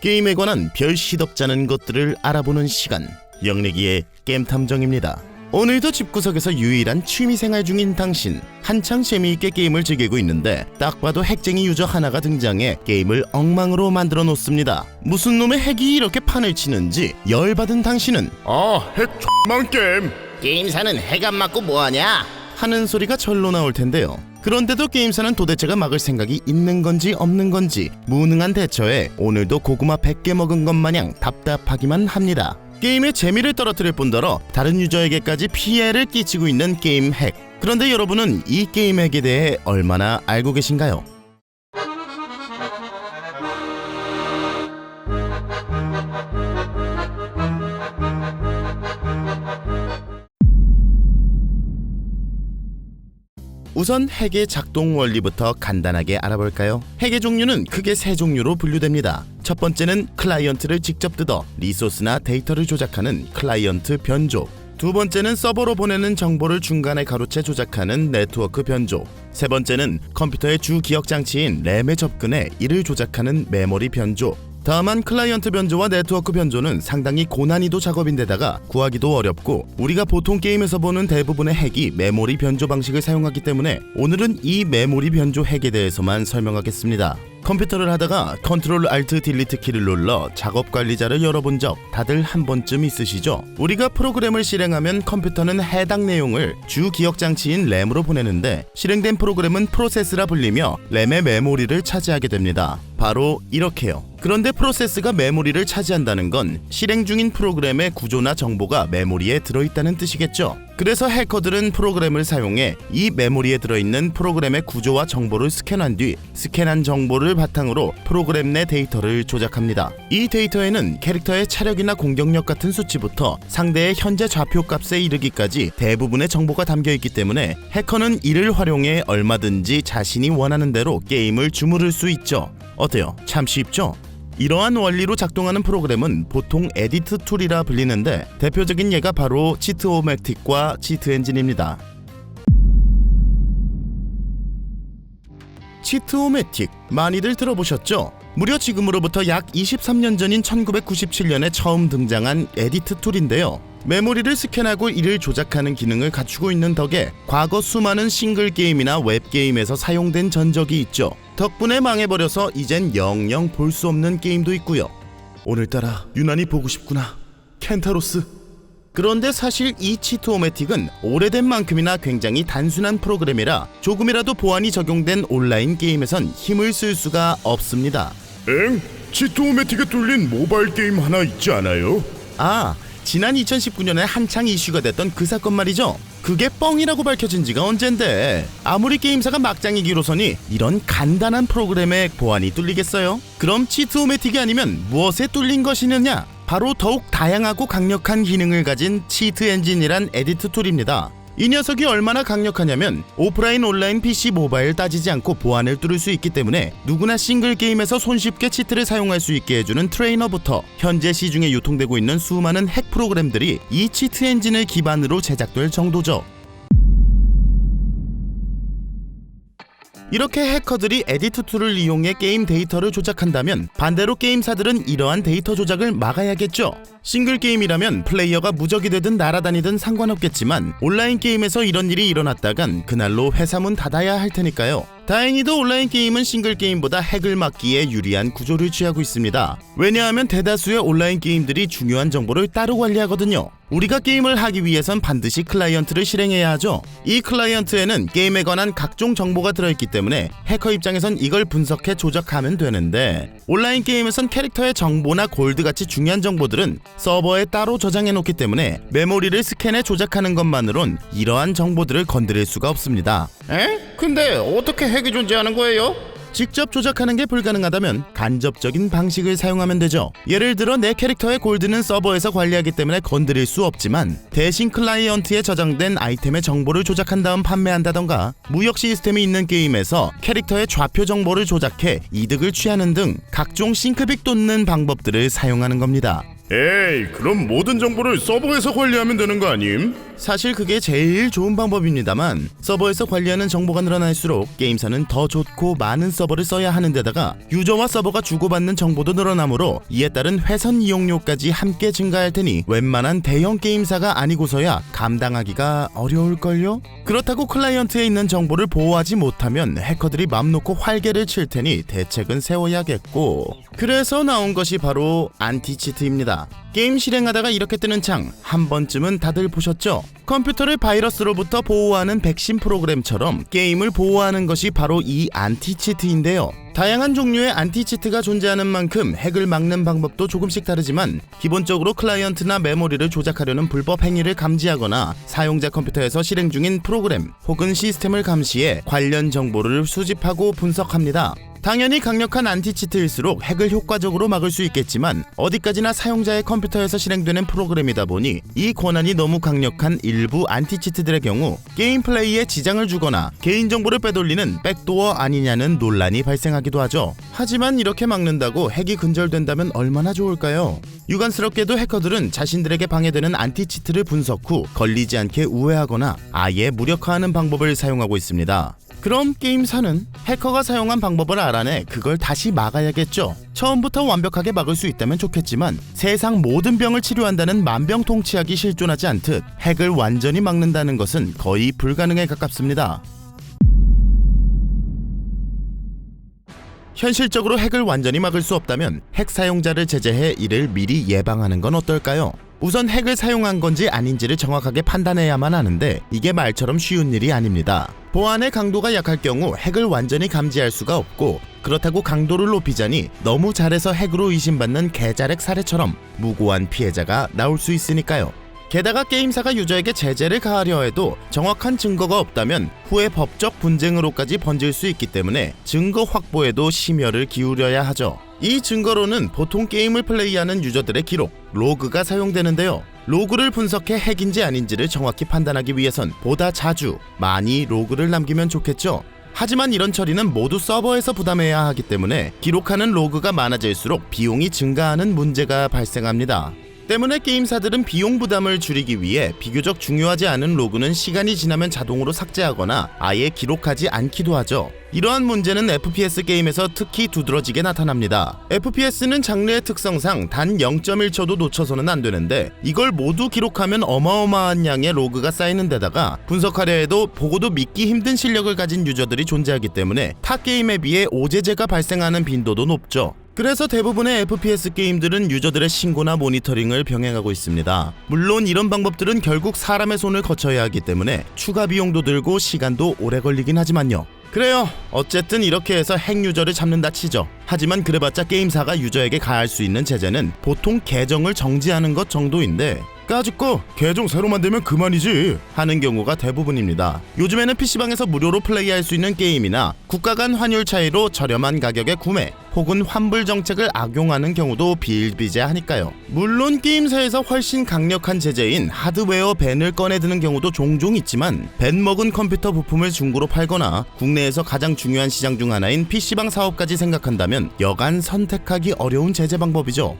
게임에 관한 별 시덥잖은 것들을 알아보는 시간 영래기의 게임 탐정입니다. 오늘도 집구석에서 유일한 취미생활 중인 당신 한창 재미있게 게임을 즐기고 있는데 딱 봐도 핵쟁이 유저 하나가 등장해 게임을 엉망으로 만들어 놓습니다. 무슨 놈의 핵이 이렇게 판을 치는지 열받은 당신은 아, 핵 X망 게임. 게임사는 핵 안 맞고 뭐하냐? 하는 소리가 절로 나올 텐데요. 그런데도 게임사는 도대체가 막을 생각이 있는 건지 없는 건지 무능한 대처에 오늘도 고구마 100개 먹은 것 마냥 답답하기만 합니다. 게임의 재미를 떨어뜨릴 뿐더러 다른 유저에게까지 피해를 끼치고 있는 게임 핵. 그런데 여러분은 이 게임 핵에 대해 얼마나 알고 계신가요? 우선 핵의 작동 원리부터 간단하게 알아볼까요? 핵의 종류는 크게 세 종류로 분류됩니다. 첫 번째는 클라이언트를 직접 뜯어 리소스나 데이터를 조작하는 클라이언트 변조. 두 번째는 서버로 보내는 정보를 중간에 가로채 조작하는 네트워크 변조. 세 번째는 컴퓨터의 주 기억 장치인 램에 접근해 이를 조작하는 메모리 변조. 다만 클라이언트 변조와 네트워크 변조는 상당히 고난이도 작업인데다가 구하기도 어렵고 우리가 보통 게임에서 보는 대부분의 핵이 메모리 변조 방식을 사용하기 때문에 오늘은 이 메모리 변조 핵에 대해서만 설명하겠습니다. 컴퓨터를 하다가 컨트롤 알트 딜리트 키를 눌러 작업 관리자를 열어본 적 다들 한 번쯤 있으시죠? 우리가 프로그램을 실행하면 컴퓨터는 해당 내용을 주 기억 장치인 램으로 보내는데 실행된 프로그램은 프로세스라 불리며 램의 메모리를 차지하게 됩니다. 바로 이렇게요. 그런데 프로세스가 메모리를 차지한다는 건 실행 중인 프로그램의 구조나 정보가 메모리에 들어있다는 뜻이겠죠. 그래서 해커들은 프로그램을 사용해 이 메모리에 들어있는 프로그램의 구조와 정보를 스캔한 뒤 스캔한 정보를 바탕으로 프로그램 내 데이터를 조작합니다. 이 데이터에는 캐릭터의 차력이나 공격력 같은 수치부터 상대의 현재 좌표 값에 이르기까지 대부분의 정보가 담겨 있기 때문에 해커는 이를 활용해 얼마든지 자신이 원하는 대로 게임을 주무를 수 있죠. 어때요? 참 쉽죠? 이러한 원리로 작동하는 프로그램은 보통 에디트 툴이라 불리는데 대표적인 예가 바로 치트오매틱과 치트엔진입니다. 치트오매틱 많이들 들어보셨죠? 무려 지금으로부터 약 23년 전인 1997년에 처음 등장한 에디트 툴인데요. 메모리를 스캔하고 이를 조작하는 기능을 갖추고 있는 덕에 과거 수많은 싱글 게임이나 웹 게임에서 사용된 전적이 있죠. 덕분에 망해버려서 이젠 영영 볼 수 없는 게임도 있고요. 오늘따라 유난히 보고 싶구나. 켄타로스. 그런데 사실 이 치트오매틱은 오래된 만큼이나 굉장히 단순한 프로그램이라 조금이라도 보안이 적용된 온라인 게임에선 힘을 쓸 수가 없습니다. 엥? 치토매틱에 뚫린 모바일 게임 하나 있지 않아요? 아, 지난 2019년에 한창 이슈가 됐던 그 사건 말이죠. 그게 뻥이라고 밝혀진 지가 언젠데 아무리 게임사가 막장이기로서니 이런 간단한 프로그램의 보안이 뚫리겠어요? 그럼 치트오매틱이 아니면 무엇에 뚫린 것이느냐? 바로 더욱 다양하고 강력한 기능을 가진 치트 엔진이란 에디트 툴입니다. 이 녀석이 얼마나 강력하냐면 오프라인 온라인 PC 모바일 따지지 않고 보안을 뚫을 수 있기 때문에 누구나 싱글 게임에서 손쉽게 치트를 사용할 수 있게 해주는 트레이너부터 현재 시중에 유통되고 있는 수많은 핵 프로그램들이 이 치트 엔진을 기반으로 제작될 정도죠. 이렇게 해커들이 에디트 툴을 이용해 게임 데이터를 조작한다면 반대로 게임사들은 이러한 데이터 조작을 막아야겠죠. 싱글 게임이라면 플레이어가 무적이 되든 날아다니든 상관없겠지만 온라인 게임에서 이런 일이 일어났다간 그날로 회사 문 닫아야 할 테니까요. 다행히도 온라인 게임은 싱글 게임보다 핵을 막기에 유리한 구조를 취하고 있습니다. 왜냐하면 대다수의 온라인 게임들이 중요한 정보를 따로 관리하거든요. 우리가 게임을 하기 위해선 반드시 클라이언트를 실행해야 하죠. 이 클라이언트에는 게임에 관한 각종 정보가 들어있기 때문에 해커 입장에선 이걸 분석해 조작하면 되는데 온라인 게임에선 캐릭터의 정보나 골드 같이 중요한 정보들은 서버에 따로 저장해 놓기 때문에 메모리를 스캔해 조작하는 것만으론 이러한 정보들을 건드릴 수가 없습니다. 에? 근데 어떻게 핵이 존재하는 거예요? 직접 조작하는 게 불가능하다면 간접적인 방식을 사용하면 되죠. 예를 들어 내 캐릭터의 골드는 서버에서 관리하기 때문에 건드릴 수 없지만 대신 클라이언트에 저장된 아이템의 정보를 조작한 다음 판매한다던가 무역 시스템이 있는 게임에서 캐릭터의 좌표 정보를 조작해 이득을 취하는 등 각종 싱크빅 돋는 방법들을 사용하는 겁니다. 에이, 그럼 모든 정보를 서버에서 관리하면 되는 거 아님? 사실 그게 제일 좋은 방법입니다만 서버에서 관리하는 정보가 늘어날수록 게임사는 더 좋고 많은 서버를 써야 하는 데다가 유저와 서버가 주고받는 정보도 늘어나므로 이에 따른 회선 이용료까지 함께 증가할 테니 웬만한 대형 게임사가 아니고서야 감당하기가 어려울걸요? 그렇다고 클라이언트에 있는 정보를 보호하지 못하면 해커들이 맘 놓고 활개를 칠 테니 대책은 세워야겠고 그래서 나온 것이 바로 안티치트입니다. 게임 실행하다가 이렇게 뜨는 창 한 번쯤은 다들 보셨죠? 컴퓨터를 바이러스로부터 보호하는 백신 프로그램처럼 게임을 보호하는 것이 바로 이 안티치트인데요. 다양한 종류의 안티치트가 존재하는 만큼 핵을 막는 방법도 조금씩 다르지만 기본적으로 클라이언트나 메모리를 조작하려는 불법 행위를 감지하거나 사용자 컴퓨터에서 실행 중인 프로그램 혹은 시스템을 감시해 관련 정보를 수집하고 분석합니다. 당연히 강력한 안티치트일수록 핵을 효과적으로 막을 수 있겠지만 어디까지나 사용자의 컴퓨터에서 실행되는 프로그램이다 보니 이 권한이 너무 강력한 일부 안티치트들의 경우 게임 플레이에 지장을 주거나 개인정보를 빼돌리는 백도어 아니냐는 논란이 발생하기도 하죠. 하지만 이렇게 막는다고 핵이 근절된다면 얼마나 좋을까요? 유관스럽게도 해커들은 자신들에게 방해되는 안티치트를 분석 후 걸리지 않게 우회하거나 아예 무력화하는 방법을 사용하고 있습니다. 그럼 게임사는 해커가 사용한 방법을 알아내 그걸 다시 막아야겠죠. 처음부터 완벽하게 막을 수 있다면 좋겠지만 세상 모든 병을 치료한다는 만병통치약이 실존하지 않듯 핵을 완전히 막는다는 것은 거의 불가능에 가깝습니다. 현실적으로 핵을 완전히 막을 수 없다면 핵 사용자를 제재해 이를 미리 예방하는 건 어떨까요? 우선 핵을 사용한 건지 아닌지를 정확하게 판단해야만 하는데 이게 말처럼 쉬운 일이 아닙니다. 보안의 강도가 약할 경우 핵을 완전히 감지할 수가 없고 그렇다고 강도를 높이자니 너무 잘해서 핵으로 의심받는 개자렉 사례처럼 무고한 피해자가 나올 수 있으니까요. 게다가 게임사가 유저에게 제재를 가하려 해도 정확한 증거가 없다면 후에 법적 분쟁으로까지 번질 수 있기 때문에 증거 확보에도 심혈을 기울여야 하죠. 이 증거로는 보통 게임을 플레이하는 유저들의 기록, 로그가 사용되는데요. 로그를 분석해 핵인지 아닌지를 정확히 판단하기 위해선 보다 자주, 많이 로그를 남기면 좋겠죠. 하지만 이런 처리는 모두 서버에서 부담해야 하기 때문에 기록하는 로그가 많아질수록 비용이 증가하는 문제가 발생합니다. 때문에 게임사들은 비용 부담을 줄이기 위해 비교적 중요하지 않은 로그는 시간이 지나면 자동으로 삭제하거나 아예 기록하지 않기도 하죠. 이러한 문제는 FPS 게임에서 특히 두드러지게 나타납니다. FPS는 장르의 특성상 단 0.1초도 놓쳐서는 안 되는데 이걸 모두 기록하면 어마어마한 양의 로그가 쌓이는 데다가 분석하려 해도 보고도 믿기 힘든 실력을 가진 유저들이 존재하기 때문에 타 게임에 비해 오제제가 발생하는 빈도도 높죠. 그래서 대부분의 FPS 게임들은 유저들의 신고나 모니터링을 병행하고 있습니다. 물론 이런 방법들은 결국 사람의 손을 거쳐야 하기 때문에 추가 비용도 들고 시간도 오래 걸리긴 하지만요. 그래요. 어쨌든 이렇게 해서 핵 유저를 잡는다 치죠. 하지만 그래봤자 게임사가 유저에게 가할 수 있는 제재는 보통 계정을 정지하는 것 정도인데 까짓거 계정 새로 만들면 그만이지. 하는 경우가 대부분입니다. 요즘에는 PC방에서 무료로 플레이할 수 있는 게임이나 국가 간 환율 차이로 저렴한 가격에 구매 혹은 환불 정책을 악용하는 경우도 비일비재하니까요. 물론 게임사에서 훨씬 강력한 제재인 하드웨어 밴을 꺼내드는 경우도 종종 있지만 밴 먹은 컴퓨터 부품을 중고로 팔거나 국내에서 가장 중요한 시장 중 하나인 PC방 사업까지 생각한다면 여간 선택하기 어려운 제재 방법이죠.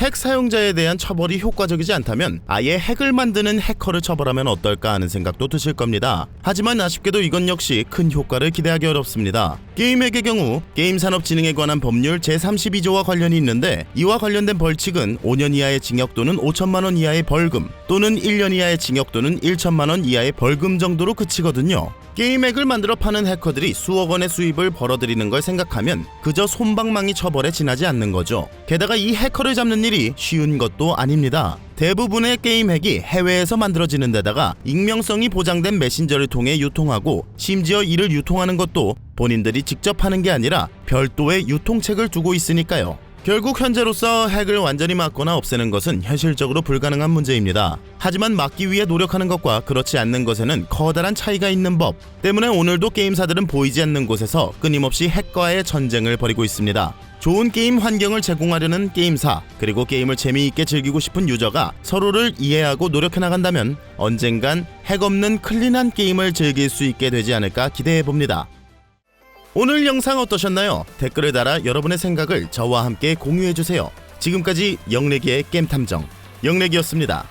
핵 사용자에 대한 처벌이 효과적이지 않다면 아예 핵을 만드는 해커를 처벌하면 어떨까 하는 생각도 드실 겁니다. 하지만 아쉽게도 이건 역시 큰 효과를 기대하기 어렵습니다. 게임핵의 경우 게임 산업 진흥에 관한 법률 제32조와 관련이 있는데 이와 관련된 벌칙은 5년 이하의 징역 또는 5천만 원 이하의 벌금 또는 1년 이하의 징역 또는 1천만 원 이하의 벌금 정도로 그치거든요. 게임 액을 만들어 파는 해커들이 수억 원의 수입을 벌어들이는 걸 생각하면 그저 솜방망이 처벌에 지나지 않는 거죠. 게다가 이 해커를 잡는 일이 쉬운 것도 아닙니다. 대부분의 게임 핵이 해외에서 만들어지는 데다가 익명성이 보장된 메신저를 통해 유통하고 심지어 이를 유통하는 것도 본인들이 직접 하는 게 아니라 별도의 유통책을 두고 있으니까요. 결국 현재로서 핵을 완전히 막거나 없애는 것은 현실적으로 불가능한 문제입니다. 하지만 막기 위해 노력하는 것과 그렇지 않는 것에는 커다란 차이가 있는 법 때문에 오늘도 게임사들은 보이지 않는 곳에서 끊임없이 핵과의 전쟁을 벌이고 있습니다. 좋은 게임 환경을 제공하려는 게임사 그리고 게임을 재미있게 즐기고 싶은 유저가 서로를 이해하고 노력해 나간다면 언젠간 핵 없는 클린한 게임을 즐길 수 있게 되지 않을까 기대해 봅니다. 오늘 영상 어떠셨나요? 댓글을 달아 여러분의 생각을 저와 함께 공유해 주세요. 지금까지 영래기의 게임 탐정 영래기였습니다.